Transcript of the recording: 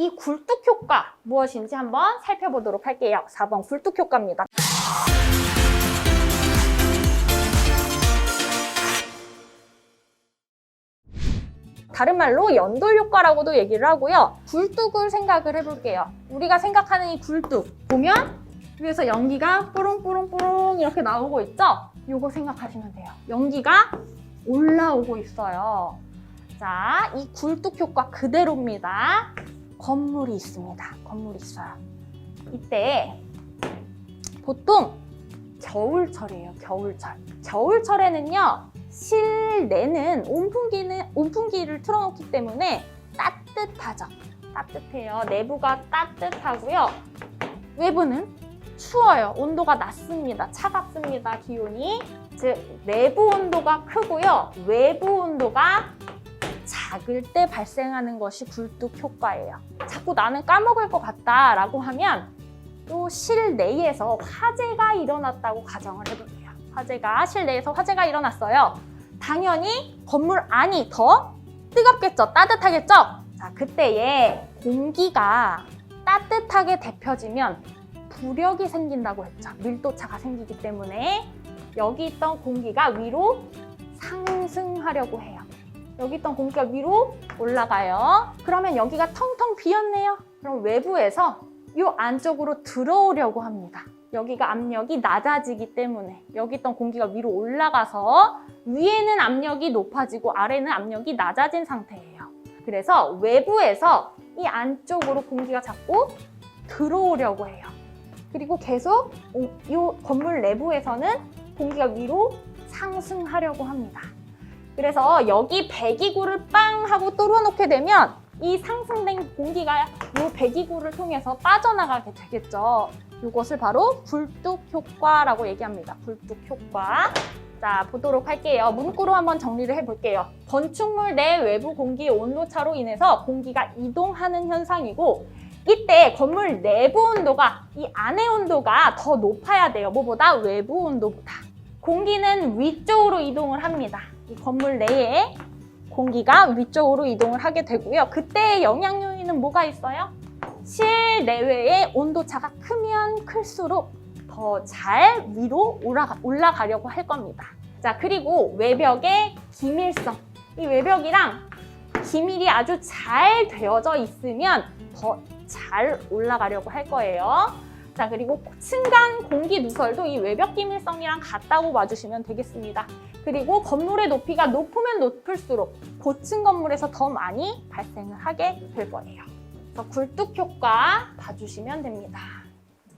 이 굴뚝 효과 무엇인지 한번 살펴보도록 할게요. 4번 굴뚝 효과입니다. 다른 말로 연돌 효과라고도 얘기를 하고요. 굴뚝을 생각을 해볼게요. 우리가 생각하는 이 굴뚝 보면 위에서 연기가 뽀롱뽀롱뽀롱 이렇게 나오고 있죠? 요거 생각하시면 돼요. 연기가 올라오고 있어요. 자, 이 굴뚝 효과 그대로입니다. 건물이 있습니다. 건물이 있어요. 이때 보통 겨울철이에요. 겨울철. 겨울철에는요. 실내는 온풍기는 온풍기를 틀어놓기 때문에 따뜻하죠. 따뜻해요. 내부가 따뜻하고요. 외부는 추워요. 온도가 낮습니다. 차갑습니다. 기온이 즉 내부 온도가 크고요. 외부 온도가 작을 때 발생하는 것이 굴뚝 효과예요. 자꾸 나는 까먹을 것 같다 라고 하면 또 실내에서 화재가 일어났다고 가정을 해볼게요. 화재가 실내에서 화재가 일어났어요. 당연히 건물 안이 더 뜨겁겠죠. 따뜻하겠죠. 자, 그때에 공기가 따뜻하게 데펴지면 부력이 생긴다고 했죠. 밀도차가 생기기 때문에 여기 있던 공기가 위로 상승하려고 해요. 여기 있던 공기가 위로 올라가요. 그러면 여기가 텅텅 비었네요. 그럼 외부에서 이 안쪽으로 들어오려고 합니다. 여기가 압력이 낮아지기 때문에 여기 있던 공기가 위로 올라가서 위에는 압력이 높아지고 아래는 압력이 낮아진 상태예요. 그래서 외부에서 이 안쪽으로 공기가 자꾸 들어오려고 해요. 그리고 계속 이 건물 내부에서는 공기가 위로 상승하려고 합니다. 그래서 여기 배기구를 빵 하고 뚫어 놓게 되면 이 상승된 공기가 이 배기구를 통해서 빠져나가게 되겠죠. 이것을 바로 굴뚝 효과라고 얘기합니다. 굴뚝 효과. 자, 보도록 할게요. 문구로 한번 정리를 해볼게요. 건축물 내 외부 공기 온도 차로 인해서 공기가 이동하는 현상이고 이때 건물 내부 온도가 이 안의 온도가 더 높아야 돼요. 뭐보다 외부 온도보다. 공기는 위쪽으로 이동을 합니다. 이 건물 내에 공기가 위쪽으로 이동을 하게 되고요. 그때의 영향 요인은 뭐가 있어요? 실내외의 온도차가 크면 클수록 더 잘 위로 올라가, 올라가려고 할 겁니다. 자, 그리고 외벽의 기밀성. 이 외벽이랑 기밀이 아주 잘 되어져 있으면 더 잘 올라가려고 할 거예요. 자, 그리고 층간 공기 누설도 이 외벽 기밀성이랑 같다고 봐주시면 되겠습니다. 그리고 건물의 높이가 높으면 높을수록 고층 건물에서 더 많이 발생을 하게 될 거예요. 그래서 굴뚝 효과 봐주시면 됩니다.